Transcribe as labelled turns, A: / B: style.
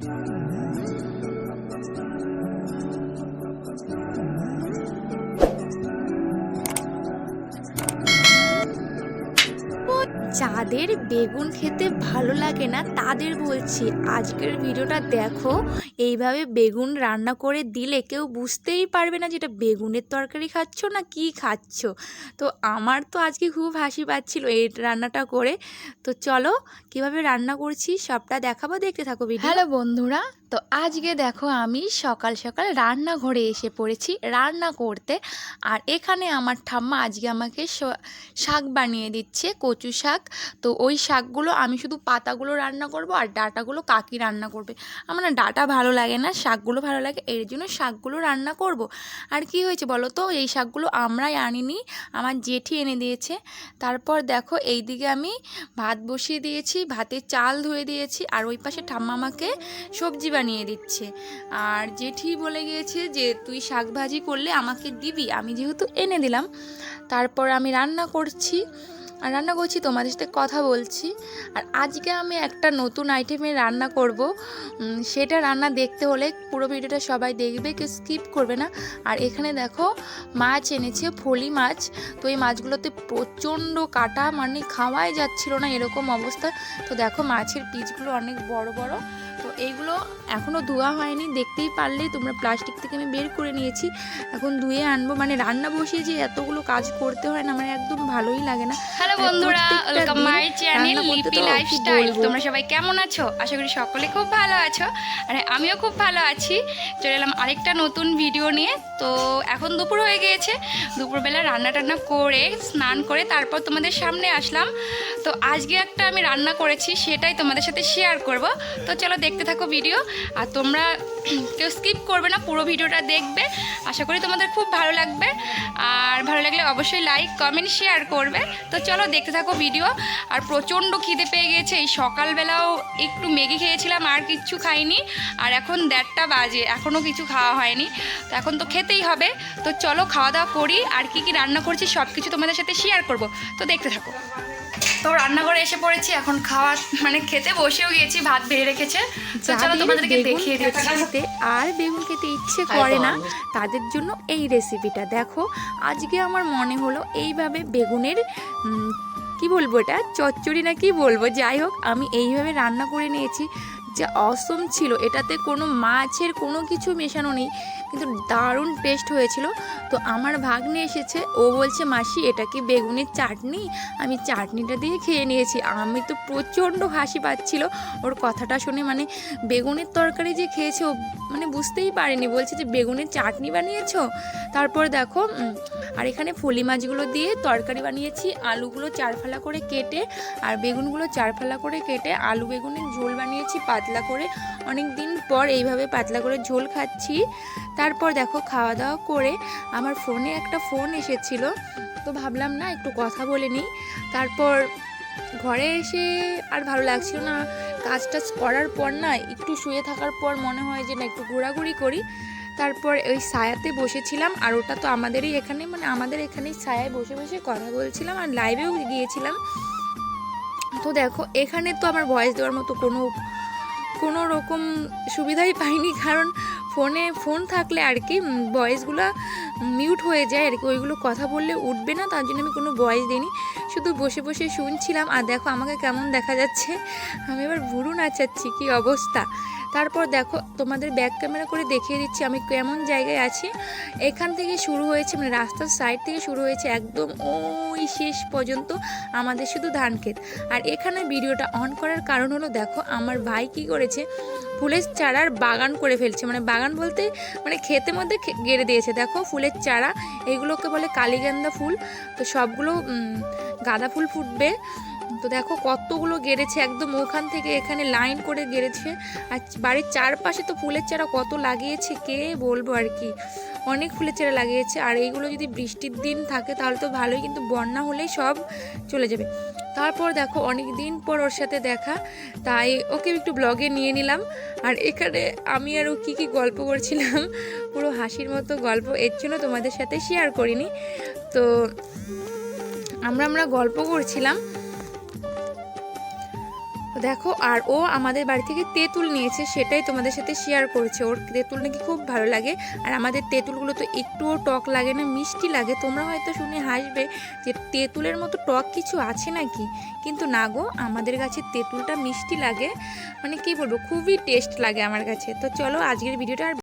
A: Thank you. যাদের বেগুন খেতে ভালো লাগে না, তাদের বলছি, আজকের ভিডিওটা দেখো, এইভাবে বেগুন রান্না করে দিলে কেউ বুঝতেই পারবে না যেটা বেগুনের তরকারি খাচ্ছ না কি খাচ্ছ। তো আমার তো আজকে খুব হাসি পাচ্ছিল এই রান্নাটা করে। তো চলো, কীভাবে রান্না করছি সবটা দেখাবো, দেখতে থাকো হ্যালো বন্ধুরা, তো আজকে দেখো আমি সকাল সকাল রান্নাঘরে এসে পড়েছি রান্না করতে। আর এখানে আমার ঠাম্মা আজকে আমাকে শাক বানিয়ে দিচ্ছে, কচু শাক তো ওই শাকগুলো আমি শুধু পাতাগুলো রান্না করব আর ডাটাগুলো কাকি রান্না করবে। আমার না ডাটা ভালো লাগে না, শাকগুলো ভালো লাগে, এর জন্য শাকগুলো রান্না করব। আর কি হয়েছে বলো তো? এই শাকগুলো আমরাই আনিনি, আমার জেঠি এনে দিয়েছে। তারপর দেখো এই দিকে আমি ভাত বসিয়ে দিয়েছি, ভাতের চাল ধুয়ে দিয়েছি আর ওই পাশে ঠাম্মা আমাকে সবজি বানিয়ে দিচ্ছে। আর জেঠি বলে গিয়েছে যে, তুই শাক ভাজি করলে আমাকে দিবি, আমি যেহেতু এনে দিলাম। তারপর আমি রান্না করছি। আর রান্না করছি, তোমাদের সাথে কথা বলছি। আর আজকে আমি একটা নতুন আইটেমে রান্না করব। সেটা রান্না দেখতে হলে পুরো ভিডিওটা সবাই দেখবে, কেউ স্কিপ করবে না। আর এখানে দেখো, মাছ এনেছে, ফলি মাছ। তো এই মাছগুলোতে প্রচণ্ড কাটা মানে খাওয়াই যাচ্ছিল না এরকম অবস্থা। তো দেখো, মাছের পিচগুলো অনেক বড় বড়। তো এইগুলো এখনও ধোয়া হয়নি। দেখতেই পারলেই তোমরা প্লাস্টিক থেকে আমি বের করে নিয়েছি। এখন ধুয়ে আনব। মানে রান্না বসিয়ে যে এতগুলো কাজ করতে হয় না মানে একদম ভালোই লাগে না।
B: হ্যালো বন্ধুরা welcome my channel Lipi lifestyle তোমরা সবাই কেমন আছো? আশা করি সকলে খুব ভালো আছো। আর আমিও খুব ভালো আছি। চলে এলাম আরেকটা নতুন ভিডিও নিয়ে। তো এখন দুপুর হয়ে গিয়েছে। দুপুরবেলা রান্না টান্না করে স্নান করে তারপর তোমাদের সামনে আসলাম। তো আজকে একটা আমি রান্না করেছি সেটাই তোমাদের সাথে শেয়ার করব। তো চলো দেখতে থাকো ভিডিও আর তোমরা কেউ স্কিপ করবে না, পুরো ভিডিওটা দেখবে। আশা করি তোমাদের খুব ভালো লাগবে। আর ভালো লাগলে অবশ্যই লাইক কমেন্ট শেয়ার করবে। তো চলো দেখতে থাকো ভিডিও আর প্রচণ্ড খিদে পেয়ে গেছে। এই সকালবেলাও একটু ম্যাগি খেয়েছিলাম, আর কিচ্ছু খাইনি। আর এখন দেড়টা বাজে এখনও কিছু খাওয়া হয়নি। তো এখন তো খেতেই হবে। তো চলো খাওয়া দাওয়া করি। আর কি কি রান্না করছি সব কিছু তোমাদের সাথে শেয়ার করব। তো দেখতে থাকো। তো রান্নাঘরে এসে পড়েছি এখন খাওয়া মানে খেতে বসেও গিয়েছি ভাত বেড়ে রেখেছে। তো চলো তোমাদেরকে দেখিয়ে দিচ্ছি।
A: খেতে আর বেগুন খেতে ইচ্ছে করে না তাদের জন্য এই রেসিপিটা দেখো আজকে আমার মনে হলো এইভাবে বেগুনের কি বলব এটা? চচ্চড়ি না কি বলব? যাই হোক আমি এইভাবে রান্না করে নিয়েছি। যা অসম ছিল, এটাতে কোনো মাছের কোনো কিছু মেশানো নেই, কিন্তু দারুণ টেস্ট হয়েছিল। তো আমার ভাগ্নে এসেছে, ও বলছে, মাসি, এটা কি বেগুনের চাটনি? আমি চাটনিটা দিয়ে খেয়ে নিয়েছি। আমি তো প্রচণ্ড হাসি পাচ্ছিল। ওর কথাটা শুনে মানে বেগুনের তরকারি যে খেয়েছে, ও মানে বুঝতেই পারেনি। বলছে যে, বেগুনের চাটনি বানিয়েছ? তারপর দেখো আর এখানে ফলি মাছগুলো দিয়ে তরকারি বানিয়েছি। আলুগুলো চারফালা করে কেটে, আর বেগুনগুলো চারফালা করে কেটে আলু বেগুনের ঝোল বানিয়েছি পাতলা করে অনেক দিন পর এইভাবে পাতলা করে ঝোল খাচ্ছি। তারপর দেখো খাওয়া দাওয়া করে আমার ফোনে একটা ফোন এসেছিল। তো ভাবলাম না একটু কথা বলে নিই। তারপর ঘরে এসে আর ভালো লাগছিল না। কাজ টাজ করার পর না একটু শুয়ে থাকার পর মনে হয় যে না একটু ঘোরাঘুরি করি। তারপর ওই ছায়াতে বসেছিলাম আর ওটা তো আমাদেরই এখানে মানে আমাদের এখানেই ছায়ায় বসে বসে কথা বলছিলাম আর লাইভেও গিয়েছিলাম। তো দেখো এখানে তো আমার ভয়েস দেওয়ার মতো কোনো কোনো রকম সুবিধাই পাইনি, কারণ ফোনে, ফোন থাকলে আর কি ভয়েসগুলো মিউট হয়ে যায় আর কি, ওইগুলো কথা বললে উঠবে না, তার জন্য আমি কোনো ভয়েস দিইনি। শুধু বসে বসে শুনছিলাম, আর দেখো আমাকে কেমন দেখা যাচ্ছে। আমি এবার ভুরু নাচাচ্ছি, কি অবস্থা? তারপর দেখো, তোমাদের ব্যাক ক্যামেরা করে দেখিয়ে দিচ্ছি আমি কেমন জায়গায় আছি। এখান থেকে শুরু হয়েছে মানে রাস্তার সাইড থেকে শুরু হয়েছে একদম ওই শেষ পর্যন্ত আমাদের শুধু ধান ক্ষেত আর এখানে ভিডিওটা অন করার কারণ হলো, দেখো, আমার ভাই কি করেছে, ফুলের চারার বাগান করে ফেলছে। মানে বাগান বলতে মানে ক্ষেতের মধ্যে গেড়ে দিয়েছে। দেখো, ফুলের চারা, এগুলোকে বলে কালীগেন্দা ফুল। তো সবগুলো গাঁদা ফুল ফুটবে। তো দেখো কতগুলো গেড়েছে, একদম ওখান থেকে এখানে লাইন করে গেড়েছে। আর বাড়ির চারপাশে তো ফুলের চারা কত লাগিয়েছে, কে বলব আর কি? অনেক ফুলের চারা লাগিয়েছে। আর এইগুলো যদি বৃষ্টির দিন থাকে তাহলে তো ভালোই, কিন্তু বন্যা হলেই সব চলে যাবে। তারপর দেখো অনেক দিন পর ওর সাথে দেখা, তাই ওকে একটু ব্লগে নিয়ে নিলাম। আর এখানে আমি আর ও কী কী গল্প করছিলাম, পুরো হাসির মতো গল্প, এর জন্য তোমাদের সাথে শেয়ার করিনি। তো আমরা আমরা গল্প করছিলাম। দেখো, আর ও আমাদের বাড়ি থেকে তেঁতুল নিয়েছে, সেটাই তোমাদের সাথে শেয়ার করেছে। ওর তেঁতুল নাকি খুব ভালো লাগে। আর আমাদের তেঁতুলগুলো তো একটুও টক লাগে না, মিষ্টি লাগে। তোমরা হয়তো শুনে হাসবে যে তেঁতুলের মতো টক কিছু আছে নাকি? কিন্তু না গো, আমাদের কাছে তেঁতুলটা মিষ্টি লাগে। মানে কি বলব, খুবই টেস্ট লাগে আমার কাছে। তো চলো, আজকের ভিডিওটা আর